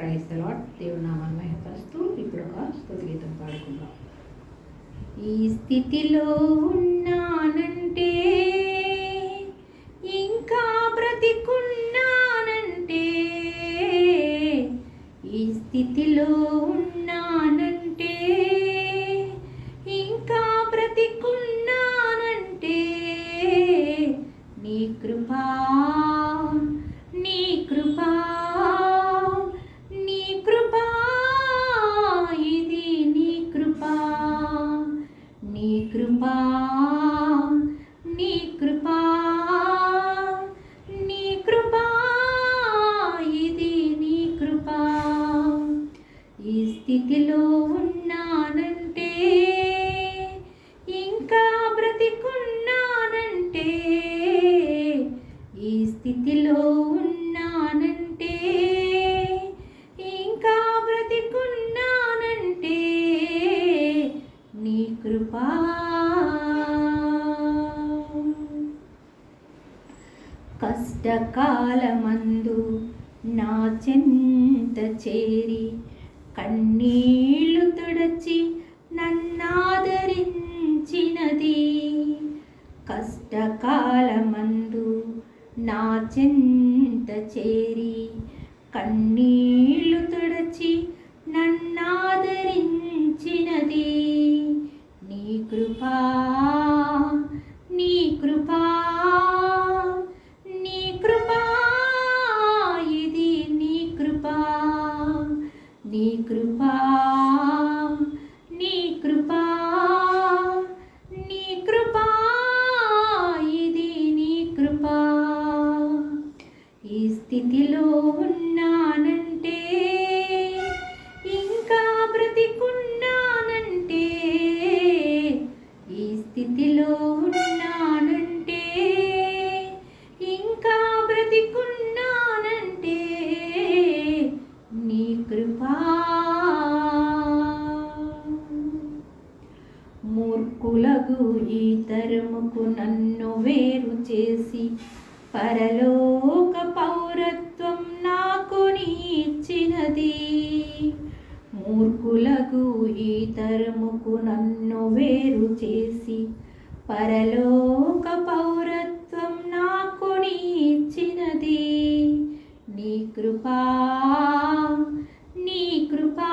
క్రైస్త lot దేవుడు ఇప్పుడు ఒక స్తుతి గీతం పాడుకుందాం. ఈ స్థితిలో ఉన్నానంటే కష్టకాలమందు నా చెంత చేరి కన్నీళ్ళు తుడచి నన్నాదరించినది. కష్టకాలమందు నా చెంత చేరి కన్నీళ్ళు తుడచి నన్నాదరించినది. నీ కృపా తరముకు నన్ను వేరు చేసి పరలోక పౌరత్వం నాకు నీచ్చినది. మూర్ఖులకు ఈ తరముకు నన్ను వేరు చేసి పరలోక పౌరత్వం నాకు నీచ్చినది. నీ కృపా నీ కృపా.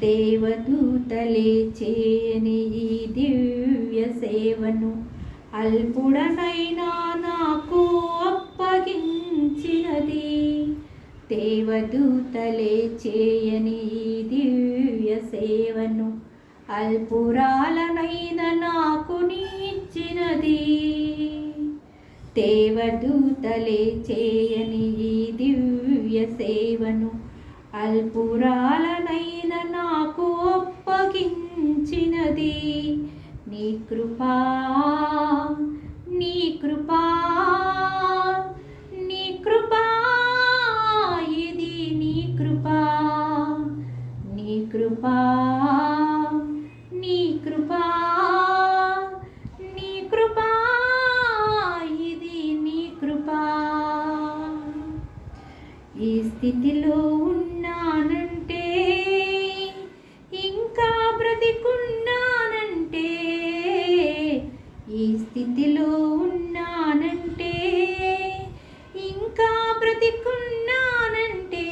దేవదూతలే చేయని ఈ దివ్య సేవను అల్పుడనైనా నాకు అప్పగించినది. దేవదూతలే చేయని ఈ దివ్య సేవను అల్పురాలనైన నాకు నీచ్చినది. దేవదూతలే చేయని ఈ దివ్య సేవను అల్పురాలనైన నాకు అప్పగించినది నీ కృపా నీ కృపా నీ కృపా ఇది నీ కృపా. నీ కృపా నీ కృపా నీ కృపా ఇది నీ కృపా. ఈ స్థితిలో బ్రతికున్నానంటే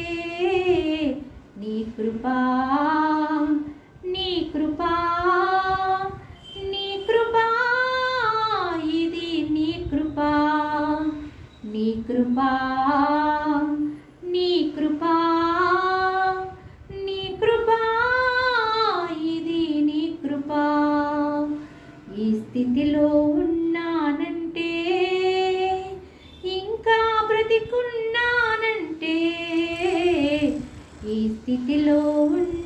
నీ కృపా నీ కృపా నీ కృపా ఇది నీ కృపా నీ కృపా నీ కృపా నీ కృపా ఇది నీ కృపా. ఈ స్థితి స్థితిలో ఉన్న